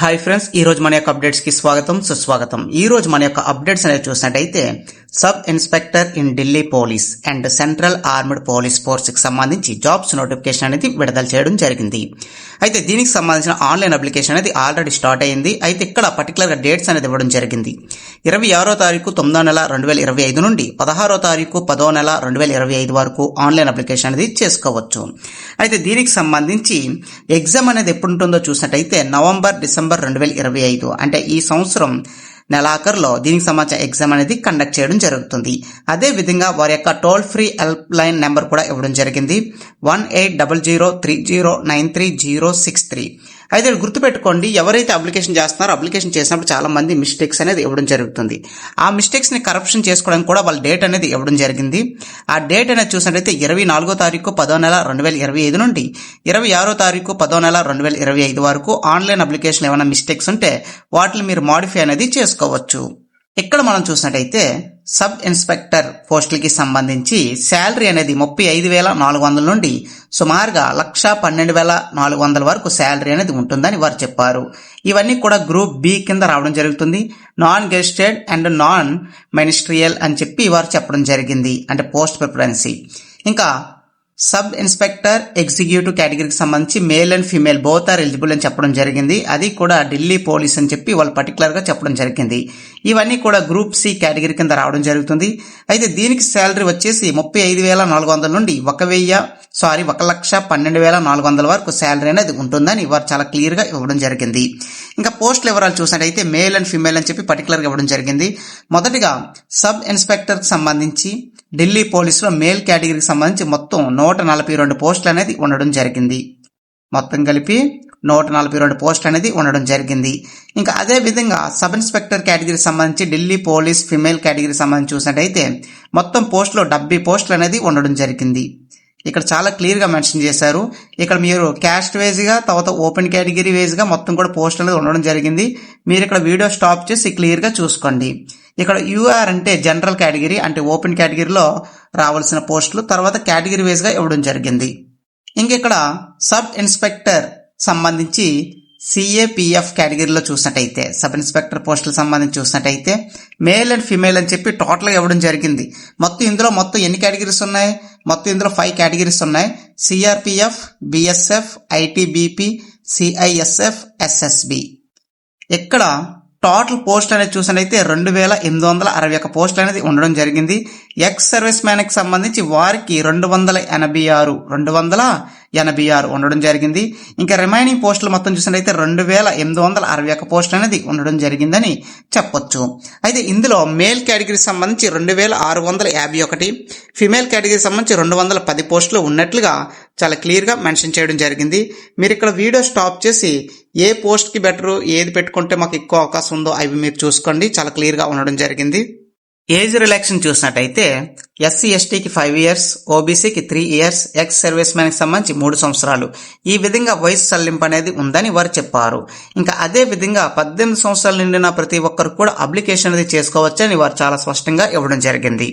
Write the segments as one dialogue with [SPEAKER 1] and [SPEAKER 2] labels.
[SPEAKER 1] Hi friends ఈ రోజు మన యొక్క అప్డేట్స్కి స్వాగతం సుస్వాగతం. ఈ రోజు మన యొక్క అప్డేట్స్ అనేది చూసినట్టయితే sub inspector in Delhi police and central armed police ఫోర్స్కి సంబంధించి జాబ్స్ నోటిఫికేషన్ అనేది విడుదల చేయడం జరిగింది. అయితే దీనికి సంబంధించిన ఆన్లైన్ అప్లికేషన్ అనేది ఆల్రెడీ స్టార్ట్ అయింది. అయితే ఇక్కడ పర్టికులర్గా డేట్స్ అనేది ఇవ్వడం జరిగింది. ఇరవై ఆరో తారీఖు తొమ్మిదో నెల రెండు వేల ఇరవై ఐదు నుండి పదహారో తారీఖు పదో నెల రెండు వేల ఇరవై ఐదు వరకు ఆన్లైన్ అప్లికేషన్ అనేది చేసుకోవచ్చు. అయితే దీనికి సంబంధించి ఎగ్జామ్ అనేది ఎప్పుడు ఉంటుందో చూసినట్టయితే నవంబర్ డిసెంబర్ రెండు వేల ఇరవై ఐదు. అంటే ఈ సంవత్సరం నెలాఖరులో దీనికి సంబంధించిన ఎగ్జామ్ అనేది కండక్ట్ చేయడం జరుగుతుంది. అదే విధంగా వారి యొక్క toll free help line number కూడా ఇవ్వడం జరిగింది. One eight double zero three zero nine three zero six three. అయితే గుర్తుపెట్టుకోండి ఎవరైతే అప్లికేషన్ చేస్తున్నారో అప్లికేషన్ చేసినప్పుడు చాలా మంది మిస్టేక్స్ అనేది ఇవ్వడం జరుగుతుంది. ఆ మిస్టేక్స్ని కరప్షన్ చేసుకోవడానికి కూడా వాళ్ళ డేట్ అనేది ఇవ్వడం జరిగింది. ఆ డేట్ అనేది చూసినట్టయితే ఇరవై నాలుగో తారీఖు పదో నెల రెండు వేల ఇరవై ఐదు నుండి ఇరవై ఆరో తారీఖు పదో నెల రెండు వేల ఇరవై ఐదు వరకు ఆన్లైన్ అప్లికేషన్ ఏమైనా మిస్టేక్స్ ఉంటే వాటిని మీరు మాడిఫై అనేది చేసుకోవచ్చు. ఇక్కడ మనం చూసినట్టయితే సబ్ ఇన్స్పెక్టర్ పోస్టులకి సంబంధించి శాలరీ అనేది ముప్పై ఐదు వేల నాలుగు వందల నుండి సుమారుగా లక్ష పన్నెండు వేల నాలుగు వందల వరకు శాలరీ అనేది ఉంటుందని వారు చెప్పారు. ఇవన్నీ కూడా గ్రూప్ బి కింద రావడం జరుగుతుంది. Non gazetted and non ministerial అని చెప్పి వారు చెప్పడం జరిగింది. అంటే పోస్ట్ ప్రిఫరెన్సీ. ఇంకా సబ్ ఇన్స్పెక్టర్ ఎగ్జిక్యూటివ్ కేటగిరీకి సంబంధించి male and female both are eligible అని చెప్పడం జరిగింది. అది కూడా ఢిల్లీ పోలీస్ అని చెప్పి వాళ్ళు పర్టికులర్గా చెప్పడం జరిగింది. ఇవన్నీ కూడా గ్రూప్ సి కేటగిరీ కింద రావడం జరుగుతుంది. అయితే దీనికి శాలరీ వచ్చేసి ముప్పై ఐదు వేల నాలుగు వందల నుండి ఒక వెయ్యి సారీ ఒక లక్ష పన్నెండు వేల నాలుగు వందల వరకు శాలరీ అనేది ఉంటుందని వారు చాలా క్లియర్గా ఇవ్వడం జరిగింది. ఇంకా పోస్ట్ వివరాలు చూసినట్టయితే మేల్ అండ్ ఫీమేల్ అని చెప్పి పర్టికులర్గా ఇవ్వడం జరిగింది. మొదటిగా సబ్ ఇన్స్పెక్టర్కి సంబంధించి ఢిల్లీ పోలీసులో మేల్ కేటగిరీకి సంబంధించి మొత్తం నూట నలభై రెండు పోస్టులు అనేది ఉండడం జరిగింది. మొత్తం కలిపి నూట నలభై రెండు పోస్టులు అనేది ఉండడం జరిగింది. ఇంకా అదే విధంగా సబ్ ఇన్స్పెక్టర్ కేటగిరీకి సంబంధించి ఢిల్లీ పోలీస్ ఫిమేల్ కేటగిరీకి సంబంధించి చూసినట్టయితే మొత్తం పోస్టులో డెబ్బై పోస్టులు అనేది ఉండడం జరిగింది. ఇక్కడ చాలా క్లియర్గా మెన్షన్ చేశారు. ఇక్కడ మీరు క్యాస్ట్ వేజ్గా తర్వాత ఓపెన్ కేటగిరీ వేజ్గా మొత్తం కూడా పోస్ట్ అనేది ఉండడం జరిగింది. మీరు ఇక్కడ వీడియో స్టాప్ చేసి క్లియర్గా చూసుకోండి. ఇక్కడ యూఆర్ అంటే జనరల్ కేటగిరీ అంటే ఓపెన్ కేటగిరీలో రావాల్సిన పోస్టులు తర్వాత కేటగిరీ వైజ్గా ఇవ్వడం జరిగింది. ఇంక ఇక్కడ సబ్ ఇన్స్పెక్టర్ సంబంధించి సిఏపిఎఫ్ కేటగిరీలో చూసినట్టయితే సబ్ ఇన్స్పెక్టర్ పోస్టులకు సంబంధించి చూసినట్టయితే మేల్ అండ్ ఫిమేల్ అని చెప్పి టోటల్గా ఇవ్వడం జరిగింది. మొత్తం ఇందులో మొత్తం ఎన్ని కేటగిరీస్ ఉన్నాయి? మొత్తం ఇందులో ఫైవ్ కేటగిరీస్ ఉన్నాయి. CRPF BSF ITBP CISF SSB ఇక్కడ టోటల్ పోస్ట్ అనేది చూసినట్టయితే రెండు వేల ఎనిమిది వందల అరవై ఒక పోస్టులు అనేది ఉండడం జరిగింది. ఎక్స్ సర్వీస్ మ్యాన్కి సంబంధించి వారికి రెండు వందల ఎనభై ఆరు రెండు వందల ఎనభై ఆరు ఉండడం జరిగింది. ఇంకా రిమైనింగ్ పోస్టులు మొత్తం చూసినట్టయితే రెండు వేల ఎనిమిది వందల అరవై ఒక పోస్టులు అనేది ఉండడం జరిగిందని చెప్పొచ్చు. అయితే ఇందులో మేల్ కేటగిరీకి సంబంధించి రెండు వేల ఆరు వందల యాభై ఒకటి ఫిమేల్ కేటగిరీకి సంబంధించి రెండు వందల పది పోస్టులు ఉన్నట్లుగా చాలా క్లియర్గా మెన్షన్ చేయడం జరిగింది. మీరు ఇక్కడ వీడియో స్టాప్ చేసి ఏ పోస్ట్కి బెటర్ ఏది పెట్టుకుంటే మాకు ఎక్కువ అవకాశం ఉందో అవి మీరు చూసుకోండి. చాలా క్లియర్గా ఉండడం జరిగింది. ఏజ్ రిలాక్షన్ చూసినట్టయితే ఎస్సీ ఎస్టీకి ఫైవ్ ఇయర్స్ ఓబీసీకి త్రీ ఇయర్స్ ఎక్స్ సర్వీస్ మ్యాన్కి సంబంధించి మూడు సంవత్సరాలు. ఈ విధంగా వయసు సల్లింపు అనేది ఉందని వారు చెప్పారు. ఇంకా అదే విధంగా పద్దెనిమిది సంవత్సరాలు నిండిన ప్రతి ఒక్కరు కూడా అప్లికేషన్ అనేది చేసుకోవచ్చని వారు చాలా స్పష్టంగా ఇవ్వడం జరిగింది.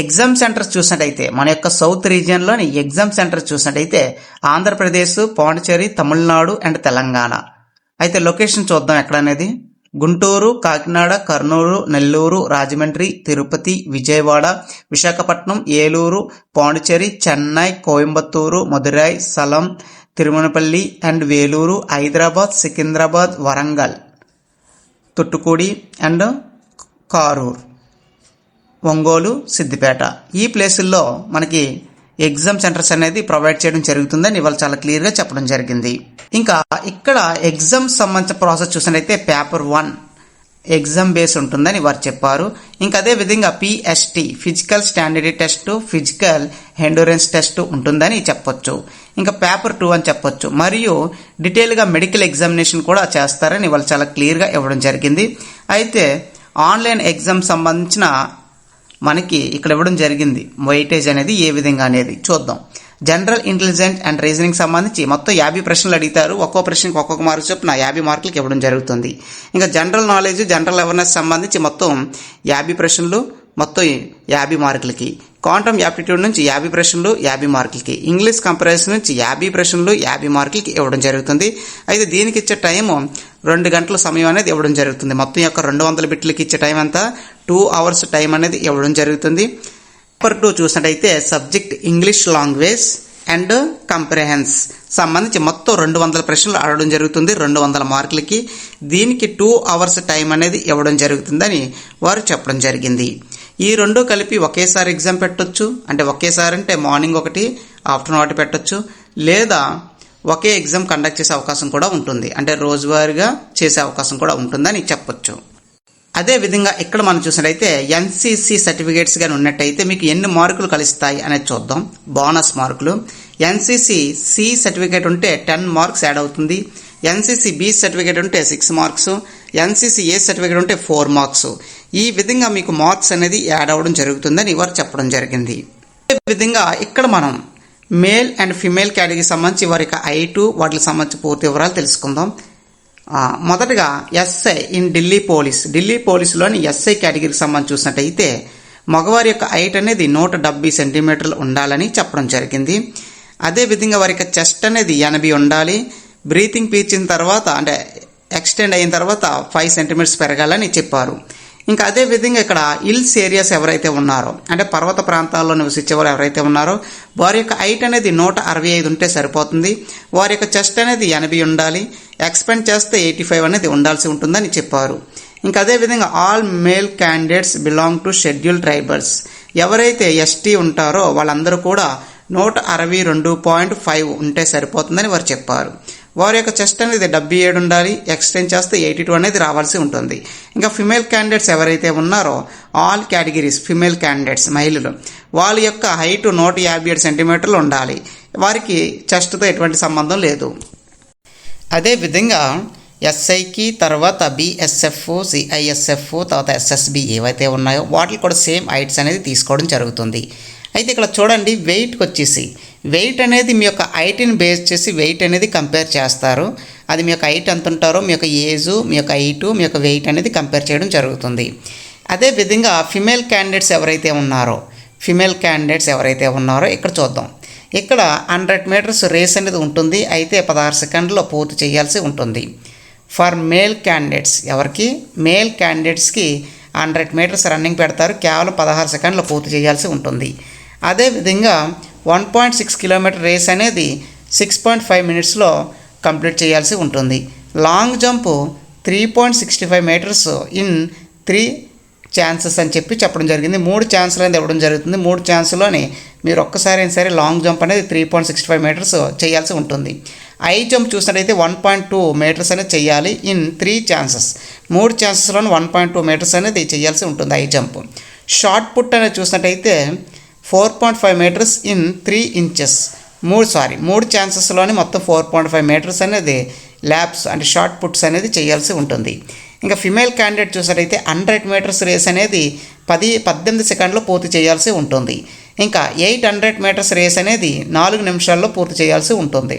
[SPEAKER 1] ఎగ్జామ్ సెంటర్స్ చూసినట్టయితే మన యొక్క సౌత్ రీజియన్లోని ఎగ్జామ్ సెంటర్స్ చూసినట్టయితే ఆంధ్రప్రదేశ్ పాండిచేరి తమిళనాడు అండ్ తెలంగాణ. అయితే లొకేషన్ చూద్దాం ఎక్కడ అనేది గుంటూరు కాకినాడ కర్నూలు నెల్లూరు రాజమండ్రి తిరుపతి విజయవాడ విశాఖపట్నం ఏలూరు పాండిచేరి చెన్నై కోయంబత్తూరు మదురై సలం తిరుమలపల్లి అండ్ వేలూరు హైదరాబాద్ సికింద్రాబాద్ వరంగల్ తుట్టుకూడి అండ్ కారూర్. ఒంగోలు సిద్దిపేట. ఈ ప్లేసుల్లో మనకి ఎగ్జామ్ సెంటర్స్ అనేది ప్రొవైడ్ చేయడం జరుగుతుందని ఇవాళ చాలా క్లియర్గా చెప్పడం జరిగింది. ఇంకా ఇక్కడ ఎగ్జామ్ సంబంధించిన ప్రాసెస్ చూసినట్టయితే పేపర్ వన్ ఎగ్జామ్ బేస్ ఉంటుందని వారు చెప్పారు. ఇంకా అదే విధంగా PST physical standard test physical endurance test ఉంటుందని చెప్పొచ్చు. ఇంకా పేపర్ టూ అని చెప్పొచ్చు. మరియు డీటెయిల్గా మెడికల్ ఎగ్జామినేషన్ కూడా చేస్తారని వాళ్ళు చాలా క్లియర్గా ఇవ్వడం జరిగింది. అయితే ఆన్లైన్ ఎగ్జామ్ సంబంధించిన మనకి ఇక్కడ ఇవ్వడం జరిగింది. వెయిటేజ్ అనేది ఏ విధంగా అనేది చూద్దాం. జనరల్ ఇంటెలిజెంట్ అండ్ రీజనింగ్ సంబంధించి మొత్తం యాభై ప్రశ్నలు అడుగుతారు. ఒక్కో ప్రశ్నకి ఒక్కొక్క మార్కు చొప్పున యాభై మార్కులకి ఇవ్వడం జరుగుతుంది. ఇంకా జనరల్ నాలెడ్జ్ జనరల్ అవేర్నెస్ సంబంధించి మొత్తం యాభై ప్రశ్నలు మొత్తం యాభై మార్కులకి. క్వాంటమ్ యాప్టిట్యూడ్ నుంచి యాభై ప్రశ్నలు యాభై మార్కులకి. ఇంగ్లీష్ కంపారిజన్ నుంచి యాభై ప్రశ్నలు యాభై మార్కులకి ఇవ్వడం జరుగుతుంది. అయితే దీనికి ఇచ్చే టైం రెండు గంటల సమయం అనేది ఇవ్వడం జరుగుతుంది. మొత్తం యొక్క రెండు వందల బిట్లకి ఇచ్చే టైం అంతా టూ అవర్స్ టైం అనేది ఇవ్వడం జరుగుతుంది. పేపర్ టూ చూసినట్టయితే subject English language and comprehension సంబంధించి మొత్తం రెండు వందల ప్రశ్నలు అడగడం జరుగుతుంది రెండు వందల మార్కులకి. దీనికి టూ అవర్స్ టైం అనేది ఇవ్వడం జరుగుతుందని వారు చెప్పడం జరిగింది. ఈ రెండు కలిపి ఒకేసారి ఎగ్జామ్ పెట్టొచ్చు. అంటే ఒకేసారి అంటే మార్నింగ్ ఒకటి ఆఫ్టర్నూన్ ఒకటి పెట్టొచ్చు. లేదా ఒకే ఎగ్జామ్ కండక్ట్ చేసే అవకాశం కూడా ఉంటుంది. అంటే రోజువారీగా చేసే అవకాశం కూడా ఉంటుందని చెప్పొచ్చు. అదే విధంగా ఇక్కడ మనం చూసినట్టయితే ఎన్సీసీ సర్టిఫికేట్స్ కానీ ఉన్నట్టయితే మీకు ఎన్ని మార్కులు కలుస్తాయి అనేది చూద్దాం. బోనస్ మార్కులు. ఎన్సీసీ సి సర్టిఫికేట్ ఉంటే టెన్ మార్క్స్ యాడ్ అవుతుంది. ఎన్సీసీ బి సర్టిఫికేట్ ఉంటే six marks NCC A certificate ఉంటే ఫోర్ మార్క్స్ ఈ విధంగా మీకు మార్క్స్ అనేది యాడ్ అవ్వడం జరుగుతుందని వారు చెప్పడం జరిగింది. అదే విధంగా ఇక్కడ మనం మేల్ అండ్ ఫిమేల్ కేటగిరీకి సంబంధించి వారి యొక్క ఐటు వాటికి సంబంధించి పూర్తి వివరాలు తెలుసుకుందాం. మొదటగా SI in Delhi police. Delhi పోలీసులోని SI కేటగిరీకి సంబంధించి చూసినట్టయితే మగవారి యొక్క హైట్ అనేది నూట డెబ్బై సెంటీమీటర్లు ఉండాలని చెప్పడం జరిగింది. అదేవిధంగా వారి యొక్క చెస్ట్ అనేది ఎనభై ఉండాలి. బ్రీతింగ్ పీల్చిన తర్వాత అంటే ఎక్స్టెండ్ అయిన తర్వాత ఫైవ్ సెంటీమీటర్స్ పెరగాలని చెప్పారు. ఇంకా అదే విధంగా ఇక్కడ హిల్స్ ఏరియాస్ ఎవరైతే ఉన్నారో అంటే పర్వత ప్రాంతాల్లో నివసించేవారు ఎవరైతే ఉన్నారో వారి యొక్క హైట్ అనేది నూట అరవై ఐదు ఉంటే సరిపోతుంది. వారి యొక్క చెస్ట్ అనేది ఎనభై ఉండాలి. ఎక్స్పెండ్ చేస్తే ఎయిటీ ఫైవ్ అనేది ఉండాల్సి ఉంటుందని చెప్పారు. ఇంకా అదే విధంగా all male candidates belong to schedule tribals ఎవరైతే ఎస్టీ ఉంటారో వాళ్ళందరూ కూడా నూట అరవై రెండు పాయింట్ ఫైవ్ ఉంటే సరిపోతుందని వారు చెప్పారు. వారి యొక్క చెస్ట్ అనేది డెబ్బై ఏడు ఉండాలి ఎక్స్టెండ్ చేస్తే ఎయిటీ టూ అనేది రావాల్సి ఉంటుంది. ఇంకా ఫిమేల్ క్యాండిడేట్స్ ఎవరైతే ఉన్నారో ఆల్ కేటగిరీస్ ఫిమేల్ క్యాండిడేట్స్ మహిళలు వాళ్ళ యొక్క హైట్ నూట యాభై ఏడు సెంటీమీటర్లు ఉండాలి. వారికి చెస్ట్తో ఎటువంటి సంబంధం లేదు. అదే విధంగా ఎస్ఐకి తర్వాత బిఎస్ఎఫ్ సిఐఎస్ఎఫ్ తర్వాత ఎస్ఎస్బి ఏవైతే ఉన్నాయో వాటికి కూడా సేమ్ హైట్స్ అనేది తీసుకోవడం జరుగుతుంది. అయితే ఇక్కడ చూడండి వెయిట్కి వచ్చేసి వెయిట్ అనేది మీ యొక్క హైట్ని బేస్ చేసి వెయిట్ అనేది కంపేర్ చేస్తారు. అది మీ యొక్క హైట్ ఎంత ఉంటారో మీ యొక్క ఏజు మీ యొక్క హైటు మీ యొక్క వెయిట్ అనేది కంపేర్ చేయడం జరుగుతుంది. అదే విధంగా ఫిమేల్ క్యాండిడేట్స్ ఎవరైతే ఉన్నారో ఫిమేల్ క్యాండిడేట్స్ ఎవరైతే ఉన్నారో ఇక్కడ చూద్దాం. ఇక్కడ హండ్రెడ్ మీటర్స్ రేస్ అనేది ఉంటుంది. అయితే పదహారు సెకండ్లో పూర్తి చేయాల్సి ఉంటుంది. ఫర్ మేల్ క్యాండిడేట్స్ ఎవరికి? మేల్ క్యాండిడేట్స్కి హండ్రెడ్ మీటర్స్ రన్నింగ్ పెడతారు. కేవలం పదహారు సెకండ్లో పూర్తి చేయాల్సి ఉంటుంది. అదేవిధంగా one point six kilometre race అనేది సిక్స్ పాయింట్ ఫైవ్ మినిట్స్లో కంప్లీట్ చేయాల్సి ఉంటుంది. Long jump three point sixty five metres in three chances అని చెప్పి చెప్పడం జరిగింది. మూడు ఛాన్సులు అనేది ఇవ్వడం జరుగుతుంది. మూడు ఛాన్స్లోని మీరు ఒక్కసారి అయినా సరే లాంగ్ జంప్ అనేది three point sixty five metres చేయాల్సి ఉంటుంది. ఐ జంప్ చూసినట్టయితే వన్ పాయింట్ టూ మీటర్స్ అనేది చేయాలి ఇన్ త్రీ ఛాన్సెస్. మూడు ఛాన్సెస్లోని వన్ పాయింట్ టూ మీటర్స్ అనేది చేయాల్సి ఉంటుంది ఐ జంప్. షార్ట్ పుట్ అనేది చూసినట్టయితే four point five metres in three inches. మూడు సారీ మూడు ఛాన్సెస్లోనే మొత్తం ఫోర్ పాయింట్ ఫైవ్ మీటర్స్ అనేది ల్యాబ్స్ అంటే షార్ట్ పుట్స్ అనేది చేయాల్సి ఉంటుంది. ఇంకా ఫిమేల్ క్యాండిడేట్ చూసినట్టయితే హండ్రెడ్ మీటర్స్ రేస్ అనేది పది పద్దెనిమిది సెకండ్లో పూర్తి చేయాల్సి ఉంటుంది. ఇంకా ఎయిట్ హండ్రెడ్ మీటర్స్ రేస్ అనేది నాలుగు నిమిషాల్లో పూర్తి చేయాల్సి ఉంటుంది.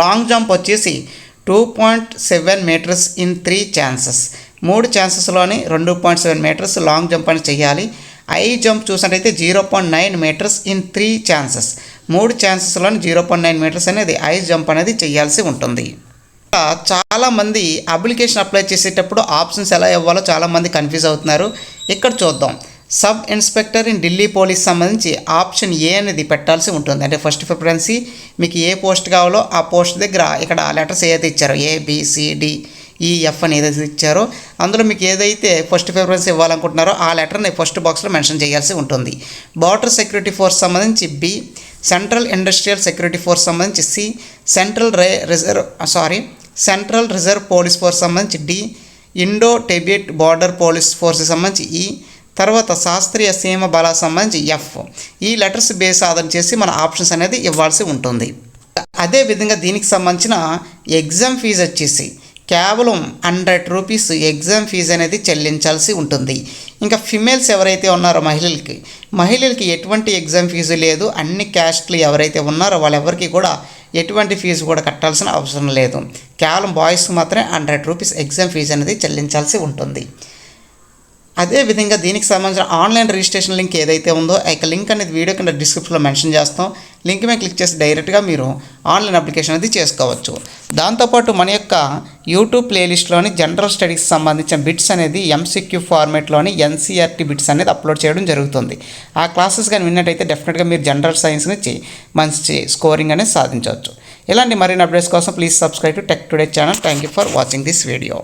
[SPEAKER 1] లాంగ్ జంప్ వచ్చేసి two point seven metres in three chances మూడు ఛాన్సెస్లోని రెండు point seven metres long jump అని చేయాలి. ఐ జంప్ చూసినట్టయితే zero point nine metres in three chances మూడు ఛాన్సెస్లో జీరో పాయింట్ నైన్ మీటర్స్ అనేది ఐ జంప్ అనేది చేయాల్సి ఉంటుంది. చాలామంది అప్లికేషన్ అప్లై చేసేటప్పుడు ఆప్షన్స్ ఎలా ఇవ్వాలో చాలామంది కన్ఫ్యూజ్ అవుతున్నారు. ఇక్కడ చూద్దాం. Sub inspector in Delhi police సంబంధించి ఆప్షన్ ఏ అనేది పెట్టాల్సి ఉంటుంది. అంటే ఫస్ట్ ప్రిఫరెన్సీ మీకు ఏ పోస్ట్ కావాలో ఆ పోస్ట్ దగ్గర ఇక్కడ లెటర్స్ ఏదైతే ఇచ్చారో ఏ ఈ ఎఫ్ అని ఏదైతే ఇచ్చారో అందులో మీకు ఏదైతే ఫస్ట్ ప్రిఫరెన్స్ ఇవ్వాలనుకుంటున్నారో ఆ లెటర్ని ఫస్ట్ బాక్స్లో మెన్షన్ చేయాల్సి ఉంటుంది. బార్డర్ సెక్యూరిటీ ఫోర్స్ సంబంధించి B central industrial security force సంబంధించి సి సెంట్రల్ రే reserve sorry central reserve police force సంబంధించి D Indo Tibetan border police force సంబంధించి ఈ తర్వాత శాస్త్రీయ సీమ బల సంబంధించి ఎఫ్ ఈ లెటర్స్ బేస్ ఆధారం చేసి మన ఆప్షన్స్ అనేది ఇవ్వాల్సి ఉంటుంది. అదే విధంగా దీనికి సంబంధించిన ఎగ్జామ్ ఫీజు వచ్చేసి కేవలం హండ్రెడ్ రూపీస్ ఎగ్జామ్ ఫీజు అనేది చెల్లించాల్సి ఉంటుంది. ఇంకా ఫిమేల్స్ ఎవరైతే ఉన్నారో మహిళలకి మహిళలకి ఎటువంటి ఎగ్జామ్ ఫీజు లేదు. అన్ని క్యాస్ట్లు ఎవరైతే ఉన్నారో వాళ్ళెవరికి కూడా ఎటువంటి ఫీజు కూడా కట్టాల్సిన అవసరం లేదు. కేవలం బాయ్స్కి మాత్రమే హండ్రెడ్ రూపీస్ ఎగ్జామ్ ఫీజు అనేది చెల్లించాల్సి ఉంటుంది. అదే విధంగా దీనికి సంబంధించిన ఆన్లైన్ రిజిస్ట్రేషన్ లింక్ ఏదైతే ఉందో ఆ యొక్క లింక్ అనేది వీడియో కింద డిస్క్రిప్షన్లో మెన్షన్ చేస్తాం. లింక్ మీద క్లిక్ చేసి డైరెక్ట్గా మీరు ఆన్లైన్ అప్లికేషన్ అనేది చేసుకోవచ్చు. దాంతోపాటు మన యొక్క యూట్యూబ్ ప్లేలిస్ట్లోని జనరల్ స్టడీస్ సంబంధించిన బిట్స్ అనేది ఎంసీక్యూ ఫార్మేట్లోని ఎన్సీఆర్టీ బిట్స్ అనేది అప్లోడ్ చేయడం జరుగుతుంది. ఆ క్లాసెస్ కానీ విన్నట్టయితే డెఫినెట్గా మీరు జనరల్ సైన్స్ నుంచి మంచి స్కోరింగ్ అనేది సాధించవచ్చు. ఇలాంటి మరిన్ని అప్డేట్స్ కోసం please subscribe to tech today channel thank you for watching this video